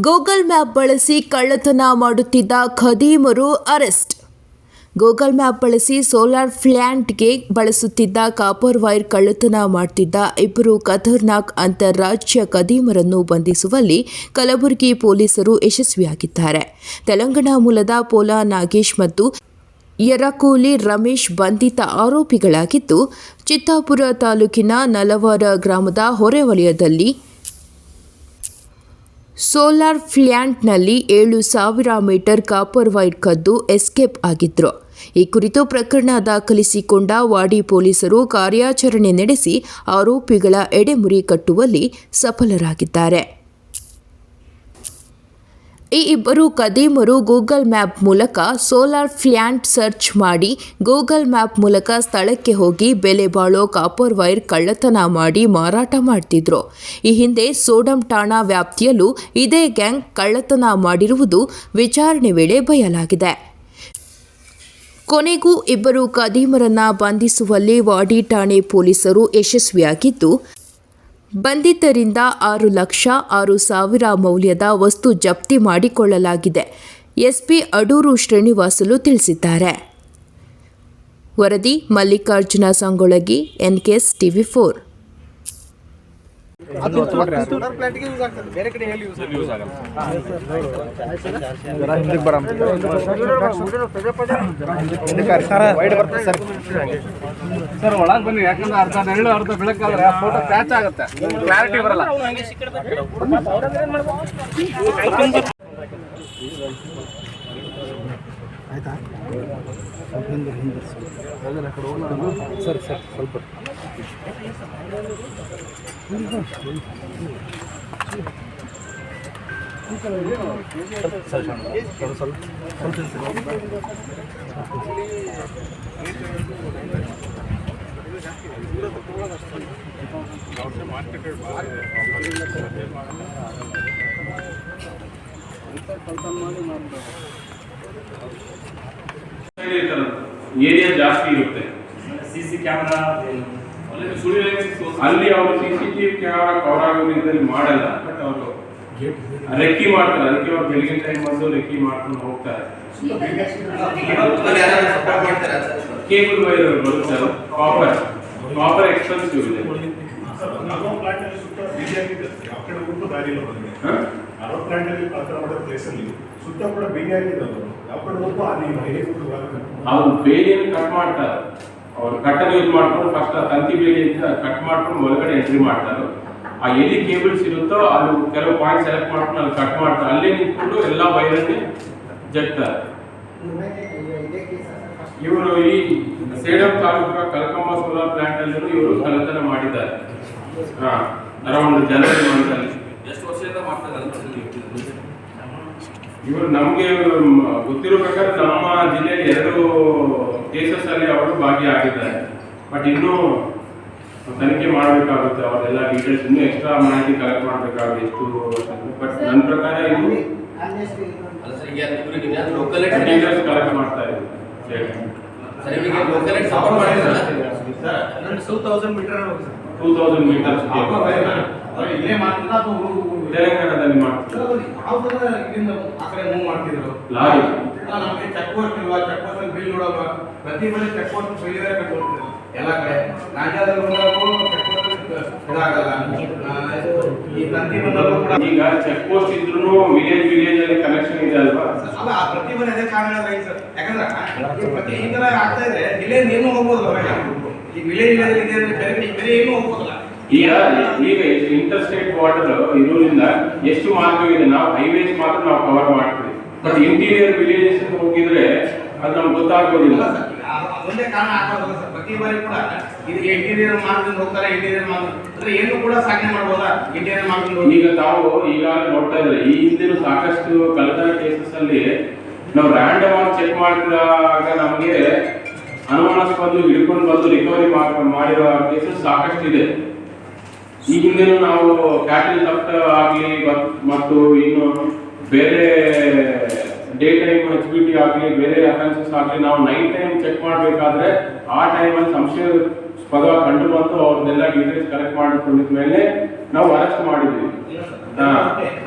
Google map ಬಳಸಿ ಕಳ್ಳತನ ಮಾಡುತ್ತಿದ್ದ ಖದೀಮರು ಅರೆಸ್ಟ್. ಗೂಗಲ್ ಮ್ಯಾಪ್ ಬಳಸಿ ಸೋಲಾರ್ ಫ್ಲ್ಯಾಂಟ್ಗೆ ಬಳಸುತ್ತಿದ್ದ ಕಾಪರ್ ವೈರ್ ಕಳ್ಳತನ ಮಾಡ್ತಿದ್ದ ಇಬ್ಬರು ಖತರ್ನಾಕ್ ಅಂತಾರಾಜ್ಯ ಖದೀಮರನ್ನು ಬಂಧಿಸುವಲ್ಲಿ ಕಲಬುರಗಿ ಪೊಲೀಸರು ಯಶಸ್ವಿಯಾಗಿದ್ದಾರೆ. ತೆಲಂಗಾಣ ಮೂಲದ ಪೋಲಾ ನಾಗೇಶ್ ಮತ್ತು ಯರಕೂಲಿ ರಮೇಶ್ ಬಂಧಿತ ಆರೋಪಿಗಳಾಗಿದ್ದು, ಚಿತ್ತಾಪುರ ತಾಲೂಕಿನ ನಲವಾರ ಗ್ರಾಮದ ಹೊರವಲಯದಲ್ಲಿ ಸೋಲಾರ್ ಫ್ಲ್ಯಾಂಟ್ನಲ್ಲಿ ಏಳು ಸಾವಿರ ಮೀಟರ್ ಕಾಪರ್ ವೈರ್ ಕದ್ದು ಎಸ್ಕೇಪ್ ಆಗಿದ್ರು. ಈ ಕುರಿತು ಪ್ರಕರಣ ದಾಖಲಿಸಿಕೊಂಡ ವಾಡಿ ಪೊಲೀಸರು ಕಾರ್ಯಾಚರಣೆ ನಡೆಸಿ ಆರೋಪಿಗಳ ಎಡೆಮುರಿ ಕಟ್ಟುವಲ್ಲಿ ಸಫಲರಾಗಿದ್ದಾರೆ. ಈ ಇಬ್ಬರು ಕದೀಮರು ಗೂಗಲ್ ಮ್ಯಾಪ್ ಮೂಲಕ ಸೋಲಾರ್ ಫ್ಲ್ಯಾಂಟ್ ಸರ್ಚ್ ಮಾಡಿ ಗೂಗಲ್ ಮ್ಯಾಪ್ ಮೂಲಕ ಸ್ಥಳಕ್ಕೆ ಹೋಗಿ ಬೆಲೆ ಬಾಳೋ ಕಾಪರ್ ವೈರ್ ಕಳ್ಳತನ ಮಾಡಿ ಮಾರಾಟ ಮಾಡ್ತಿದ್ರು. ಈ ಹಿಂದೆ ಸೋಡಂ ಠಾಣಾ ವ್ಯಾಪ್ತಿಯಲ್ಲೂ ಇದೇ ಗ್ಯಾಂಗ್ ಕಳ್ಳತನ ಮಾಡಿರುವುದು ವಿಚಾರಣೆ ವೇಳೆ ಬಯಲಾಗಿದೆ. ಕೊನೆಗೂ ಇಬ್ಬರು ಕದೀಮರನ್ನ ಬಂಧಿಸುವಲ್ಲಿ ವಾಡಿ ಠಾಣೆ ಪೊಲೀಸರು ಯಶಸ್ವಿಯಾಗಿದ್ದು ಬಂಧಿತರಿಂದ ಆರು ಲಕ್ಷ ಆರು ಸಾವಿರ ಮೌಲ್ಯದ ವಸ್ತು ಜಪ್ತಿ ಮಾಡಿಕೊಳ್ಳಲಾಗಿದೆ. ಎಸ್ಪಿ ಅಡೂರು ಶ್ರೀನಿವಾಸಲು ತಿಳಿಸಿದ್ದಾರೆ. ವರದಿ Mallikarjuna Sangolagi NKS TV four ಅದು ಸೋಲಾರ್ ಪ್ಲಾಂಟ್ಗೆ ಯೂಸ್ ಆಗ್ತದೆ ಬೇರೆ ಕಡೆ ಎಲ್ಲಿ ಯೂಸ್ ಆಗಲ್ಲ. ಸರ್ ಸರ್ ಒಳಗೆ ಬನ್ನಿ ಯಾಕಂದ್ರೆ ಅರ್ಧ ನೆರಳು ಅರ್ಧ ಬೆಳಕಾದ್ರೆ ಫೋಟೋ ಕ್ಯಾಚ್ ಆಗುತ್ತೆ. ಕ್ಲಾರಿಟಿ ಬರಲ್ಲ. ಸರ್ ಸರ್ ಸ್ವಲ್ಪ. ಏರಿಯಾ ಜಾಸ್ತಿ ಇರುತ್ತೆ ಸಿಸಿ ಕ್ಯಾಮೆರಾ ಅಲ್ಲಿ ಅವರು C C TV camera cover ಆಗೋ ರೀತಿಯಲ್ಲಿ ಮಾಡಲ್ಲ ಬಟ್ ಅವರು ರೆಕ್ಕಿ ಮಾಡ್ತಾರೆ. ಅದಕ್ಕೆ ಅವ್ರು ಬೆಳಿಗ್ಗೆ ಟೈಮ್ ಬಂದು ರೆಕ್ಕಿ ಮಾಡ್ಕೊಂಡು ಹೋಗ್ತಾರೆ ಕೇಬಲ್ ವೈರ್ ಬರುತ್ತೆ ಕಾಪರ್ ಕಾಪರ್ ಎಕ್ಸ್ಪೆನ್ಸಿವ್ ಇದೆ. ಅವ್ರು ಬೇಲಿಯನ್ನು ಕಟ್ ಮಾಡ್ತಾರೆ. ಅವ್ರು ಕಟ್ಟರ್ ಯೂಸ್ ಮಾಡ್ಕೊಂಡು ಫಸ್ಟ್ ತಂತಿ ಬೇಲಿಯಿಂದ ಕಟ್ ಮಾಡ್ಕೊಂಡು ಒಳಗಡೆ ಎಂಟ್ರಿ ಮಾಡ್ತಾರೆ. ಆ ಎಲ್ಲಿ ಕೇಬಲ್ಸ್ ಇರುತ್ತೋ ಅದು ಕೆಲವು ಪಾಯಿಂಟ್ ಸೆಲೆಕ್ಟ್ ಮಾಡ್ಕೊಂಡು ಅಲ್ಲಿ ಕಟ್ ಮಾಡ್ತಾರೆ. ಅಲ್ಲೇ ನಿಂತ್ಕೊಂಡು ಎಲ್ಲ ವೈರಲ್ಲಿ ಜಗ್ತಾರೆ. ಇವರು ಈ ಸೇಡಂ ತಾಲೂಕಿನ ಕಲ್ಕಮ್ಮ ಸೋಲಾರ್ ಪ್ಲಾಂಟ್ ಅಲ್ಲಿ ಇವರು ಕಳ್ಳತನ ಮಾಡಿದ್ದಾರೆ. ಅರೌಂಡ್ ಜನವರಿ ಎಷ್ಟು ವರ್ಷದಿಂದ ಮಾಡ್ತಾರೆ ಇವರು ನಮಗೆ ಗೊತ್ತಿರೋ ಪ್ರಕಾರ ನಮ್ಮ ಜಿಲ್ಲೆಯಲ್ಲಿ ಎರಡು ಕೇಸಸ್ ಅಲ್ಲಿ ಅವರು ಭಾಗಿಯಾಗಿದ್ದಾರೆ. ಬಟ್ ಇನ್ನೂ ತನಿಖೆ ಮಾಡಬೇಕಾಗುತ್ತೆ ಅವರೆಲ್ಲ ಡೀಟೇಲ್ಸ್ ಇನ್ನೂ ಎಕ್ಸ್ಟ್ರಾ ಮಾಹಿತಿ ಕಲೆಕ್ಟ್ ಮಾಡಬೇಕಾಗುತ್ತೆ ಎಷ್ಟು ಬಟ್ ನನ್ನ ಪ್ರಕಾರ ಇದು ಡೀಟೇಲ್ಸ್ ಕಲೆಕ್ಟ್ ಮಾಡ್ತಾ ಇದ್ದಾರೆ. ಸರ್ ಲೋಕಲ್ ಸಪೋರ್ಟ್ ಮಾಡಿದ್ರಲ್ಲ two thousand metre two thousand metres ಇಲ್ಲೇ ಮಾಡ್ತಾ ತೆಲಂಗಾಣದಲ್ಲಿ ಮಾಡ್ತಾರೆ ಯಾವ ಆ ಕಡೆ ಮೂವ್ ಮಾಡ್ತಿದ್ರು? ಲಾರಿ. ನಮಗೆ ಚೆಕ್ ಪೋಸ್ಟ್ ಇಲ್ವಾ? ಚೆಕ್ ಪೋಸ್ಟ್ ಬಿಲ್ ಪ್ರತಿ ಮನೆ ಚೆಕ್ ಪೋಸ್ಟ್ ಫೈಲಿಯರ್ ಎಲ್ಲ ಕಡೆ. ಚೆಕ್ ಪೋಸ್ಟ್ ಇದಾಗಲ್ಲ. ಈ ಕೂಡ ಈಗ ಚೆಕ್ ಪೋಸ್ಟ್ ಇದ್ರು ವಿಲೇಜ್ ವಿಲೇಜ್ ಅಲ್ಲಿ ಕನೆಕ್ಷನ್ ಇದೆ ಅಲ್ವಾ? ಅಲ್ಲ ಆ ಪ್ರತಿ ಮನೆ ಅದೇ ಕಾರಣ ಸರ್ ಯಾಕಂದ್ರೆ ಪ್ರತಿ ಈ ತರ ಆಗ್ತಾ ಇದ್ರೆ ವಿಲೇಜ್ ಏನು ಹೋಗ್ಬೋದು ಈ ವಿಲೇಜ್ ಇದೆ ಅಂದ್ರೆ ಬೇರೆ ಬೇರೆ ಏನು ಹೋಗ್ಬೋದಲ್ಲ. ಈಗ ಈಗ ಇಂಟರ್ ಸ್ಟೇಟ್ ಬಾರ್ಡರ್ ಇರೋದ್ರಿಂದ ಎಷ್ಟು ಮಾರ್ಗವಿದೆ? ನಾವು ಹೈವೇಸ್ ಮಾತ್ರ ನಾವು ಕವರ್ ಮಾಡ್ತೀವಿ. ಬಟ್ ಇಂಟೀರಿಯರ್ ವಿಲೇಜಸ್ ಹೋಗಿದ್ರೆ ಅದು ನಮ್ಗೆ ಗೊತ್ತಾಗೋದಿಲ್ಲ. ಒಂದೇ ಕಾರಣ ಆಗ್ಬೋದಲ್ಲ ಸರ್. ಪ್ರತಿ ಬಾರಿ ಕೂಡ ಇದು ಇಂಟೀರಿಯರ್ ಮಾರ್ಗದಿಂದ ಹೋಗ್ತಾರೆ ಇಂಟೀರಿಯರ್ ಮಾರ್ಗ ಅಂದ್ರೆ ಏನು ಕೂಡ ಸಾಧನೆ ಮಾಡ್ಬೋದಾ? ಇಂಟೀರಿಯರ್ ಮಾರ್ಗದಿಂದ ಈಗ ತಾವು ಈಗಾಗಲೇ ನೋಡ್ತಾ ಇದ್ರೆ ಈ ಹಿಂದಿನ ಸಾಕಷ್ಟು ಕಳ್ಳತನ ಕೇಸಸ್ ಅಲ್ಲಿ ನಾವು ರ್ಯಾಂಡಮ್ ಆಗಿ ಚೆಕ್ ಮಾಡಿದಾಗ ನಮಗೆ ಅನುಮಾನಾಸ್ಪದ ಹಿಡ್ಕೊಂಡು ಬಂದು ರಿಕವರಿ ಮಾಡಿರೋ ಕೇಸಸ್ ಸಾಕಷ್ಟು ಇದೆ ಈ ಹಿಂದೆನೂ ನಾವು ಕ್ಯಾಟಲ್ ಲಫ್ಟ್ ಆಗಲಿ ಮತ್ತು ಇನ್ನು ಬೇರೆ ಡೇ ಟೈಮ್ ಎಚ್ ಬಿ ಆಗಲಿ, ಬೇರೆ ಅಫೆನ್ಸಸ್ ಆಗಲಿ, ನಾವು ನೈಟ್ ಟೈಮ್ ಚೆಕ್ ಮಾಡಬೇಕಾದ್ರೆ ಆ ಟೈಮಲ್ಲಿ ಸಂಶಯಾಸ್ಪದ ಕಂಡು ಬಂತು ಅವ್ರನ್ನೆಲ್ಲ ಡೀಟೇಲ್ಸ್ ಕಲೆಕ್ಟ್ ಮಾಡಿಕೊಂಡಿದ ಮೇಲೆ ನಾವು ಅರೆಸ್ಟ್ ಮಾಡಿದ್ವಿ.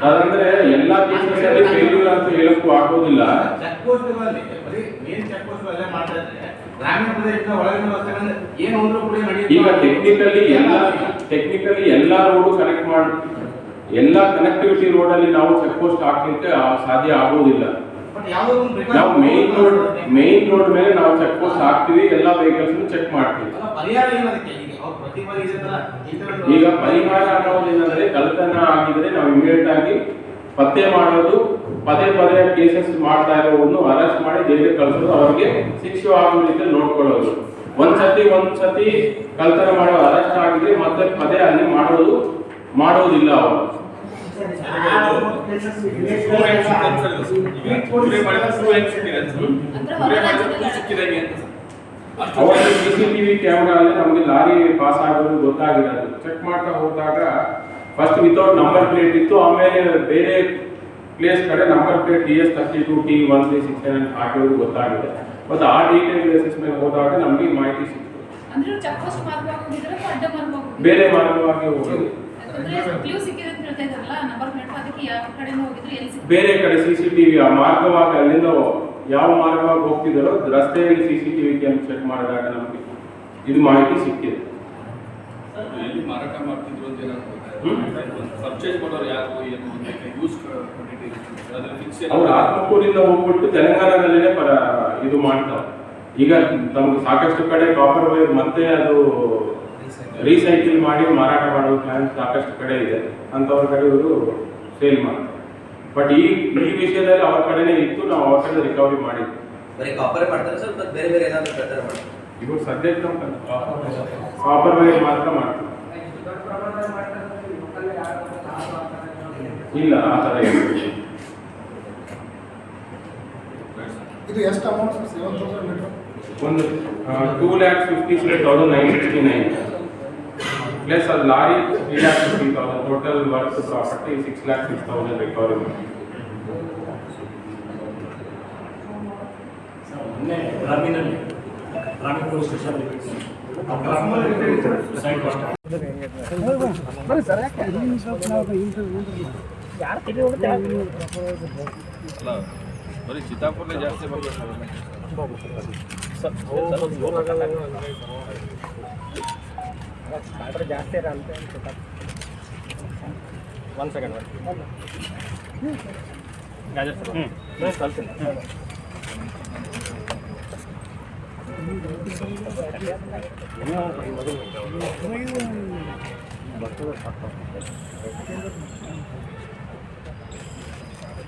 ಅದಂದ್ರೆ ಎಲ್ಲ ಕೇಸಸ್ ಅಲ್ಲಿ ಫೇಲ್ಯೂರ್ ಅಂತ ಹೇಳಕ್ಕೂ ಆಗೋದಿಲ್ಲ. ಚೆಕ್ ಬರೀ ಮೇನ್ ಚೆಕ್ ಪೋಸ್ಟ್ ಮಾಡ್ತಾ ಗ್ರಾಮೀಣ ಪ್ರದೇಶದ ಒಳಗಿನ ರಸ್ತೆಗಳನ್ನ ಏನು ಹೋದ್ರು ಕೂಡ ನಡೆಯುತ್ತೆ. ಈಗ ಟೆಕ್ನಿಕಲಿ ಎಲ್ಲ ಟೆಕ್ನಿಕಲಿ ಎಲ್ಲ ರೋಡು ಕನೆಕ್ಟ್ ಮಾಡಿ ಎಲ್ಲ ಕನೆಕ್ಟಿವಿಟಿ ರೋಡ್ ಅಲ್ಲಿ ನಾವು ಚೆಕ್ ಪೋಸ್ಟ್ ಹಾಕ್ಲಿಕ್ಕೆ ಸಾಧ್ಯ ಆಗೋದಿಲ್ಲ ನಾವು ಮೇನ್ ರೋಡ್ ಮೇನ್ ರೋಡ್ ಮೇಲೆ ನಾವು ಚೆಕ್ ಪೋಸ್ಟ್ ಹಾಕ್ತೀವಿ ಎಲ್ಲ ವೆಹಿಕಲ್ಸ್ ಚೆಕ್ ಮಾಡ್ತೀವಿ. ಈಗ ಪರಿಹಾರ ಅನ್ನೋದೇನಂದ್ರೆ ಕಳ್ಳತನ ಆಗಿದ್ರೆ ನಾವು ಇಮಿಡಿಯೇಟ್ ಆಗಿ ಪತ್ತೆ ಮಾಡೋದು ಪದೇ ಪದೇ ಕೇಸಸ್ ಮಾಡ್ತಾ ಇರೋವನ್ನು ಅರೆಸ್ಟ್ ಮಾಡಿ ಜೈಲಿಗೆ ಕಳಿಸೋದು ಅವರಿಗೆ ಶಿಕ್ಷೆ ಆಗೋ ರೀತಿ ನೋಡ್ಕೊಳ್ಳೋದು. ಒಂದ್ಸತಿ ಒಂದ್ಸತಿ ಕಳ್ತನ ಮಾಡೋ ಅರೆಸ್ಟ್ ಆಗಿದ್ರೆ ಮತ್ತೆ ಪದೇ ಅಲ್ಲಿ ಮಾಡೋದು ಮಾಡೋದಿಲ್ಲ ಅವರು. ಸಿ ಸಿ ಟಿವಿ ಕ್ಯಾಮ್ರಾ ಅಲ್ಲಿ ನಮಗೆ ಲಾರಿ ಪಾಸ್ ಆಗೋದು ಗೊತ್ತಾಗಿರೋದು ಚೆಕ್ ಮಾಡ್ತಾ ಹೋದಾಗ ಫಸ್ಟ್ ವಿತೌಟ್ ನಂಬರ್ ಪ್ಲೇಟ್ ಇತ್ತು ಆಮೇಲೆ ಬೇರೆ ಪ್ಲೇಸ್ ಕಡೆ number plate T S thirty two T one three six seven ಹಾಕಿರೋದು ಗೊತ್ತಾಗಿದೆ. ಮತ್ತು ಆ ಡೀಟೇಲ್ ಬೇಸಿಸ್ ಮೇಲೆ ಹೋದಾಗ ನಮಗೆ ಮಾಹಿತಿ ಸಿಕ್ತು. ಅಂದ್ರೆ ಚೆಕ್ ಮಾರ್ಗವಾಗಿ ಹೋಗಿದ್ರೆ ಅಡ್ಡ ಮಾರ್ಗವಾಗಿ ಬೇರೆ ಮಾರ್ಗವಾಗಿ ಹೋಗೋದು. ಯಾಕಂದ್ರೆ ಕ್ಲೂ ಸಿಕ್ಕಿದೆ ಅಂತ ಹೇಳ್ತಾ ಇದ್ರಲ್ಲ ನಂಬರ್ ಪ್ಲೇಟ್ ಅದಕ್ಕೆ ಯಾವ ಕಡೆಯಿಂದ ಹೋಗಿದ್ರೆ ಎಲ್ಲಿ ಬೇರೆ ಕಡೆ ಸಿ ಸಿ ಟಿವಿ ಆ ಮಾರ್ಗವಾಗಿ ಅಲ್ಲಿಂದ ಯಾವ ಮಾರ್ಗವಾಗಿ ಹೋಗ್ತಿದ್ದಾರೋ ರಸ್ತೆಯಲ್ಲಿ C C TV cam check ಮಾಡಿದಾಗ ನಮಗೆ ಇದು ಮಾಹಿತಿ ಸಿಕ್ಕಿದೆ. ಮಾರಾಟ ಮಾಡ್ತಿದ್ರು ಅಂತ. ಪರ್ಚೇಸ್ ಮಾಡೋರು ಯಾರು ಏನು ಯೂಸ್ ಅವ್ರು ಆತ್ಮಕೂರಿಂದ ಹೋಗ್ಬಿಟ್ಟು ತೆಲಂಗಾಣದಲ್ಲೇ ಪರ ಇದು ಮಾಡ್ತಾರೆ ಈಗ ತಮ್ಗೆ ಸಾಕಷ್ಟು ಕಡೆ ಕಾಪರ್ ವೈರ್ ಮತ್ತೆ ಅದು ರೀಸೈಕಲ್ ಮಾಡಿ ಮಾರಾಟ ಮಾಡೋ ಪ್ಲಾನ್ ಸಾಕಷ್ಟು ಕಡೆ ಇದೆ. ಅಂಥವ್ರ ಕಡೆ ಇವರು ಸೇಲ್ ಮಾಡ್ತಾರೆ. ಬಟ್ ಈ ಈ ವಿಷಯದಲ್ಲಿ ಅವ್ರ ಕಡೆನೇ ಇತ್ತು ನಾವು ಅವ್ರ ಕಡೆ ರಿಕವರಿ ಮಾಡಿದ್ವಿ. ಬರೀ ಕಾಪರ್ ಮಾಡ್ತಾರೆ ಸರ್ ಬೇರೆ ಬೇರೆ ಏನಾದರೂ ಮಾಡ್ತಾರೆ? ಇವರು ಸದ್ಯಕ್ಕೆ ಕಾಪರ್ ವೈರ್ ಮಾತ್ರ ಮಾಡ್ತಾರೆ. ಇಲ್ಲ ಆ ಥರ ಏನು ಇದು ಎಷ್ಟು ಅಮೌಂಟ್ ಸೆವೆನ್ ತೌಸಂಡ್ ಮೀಟರ್ ಒಂದು two lakh fifty six thousand nine sixty nine plus ಅದು lorry three lakh fifty thousand total worth property six lakh six thousand recovery ಮಾಡಿ ಮೊನ್ನೆ ಗ್ರಾಮೀಣಲ್ಲಿ ಗ್ರಾಮೀಣ ಪೊಲೀಸ್ ಸ್ಟೇಷನ್ ಯಾರು ತಿಳಿ ಹೊಡಿತಾರ ಅಲ್ಲ ಬರೀ ಚಿತ್ತಾಪುರನೇ ಜಾಸ್ತಿ ಬರ್ಬೇಕು ಆರ್ಡ್ರ್ ಜಾಸ್ತಿ ಇರ ಅಂತ ಒಂದು ಸೆಕೆಂಡ್ ಗಾಜರ್ ಸರ್ ಹ್ಞೂ ಕಳ್ತೀನಿ ಭತ್ತದ ಸಾಕು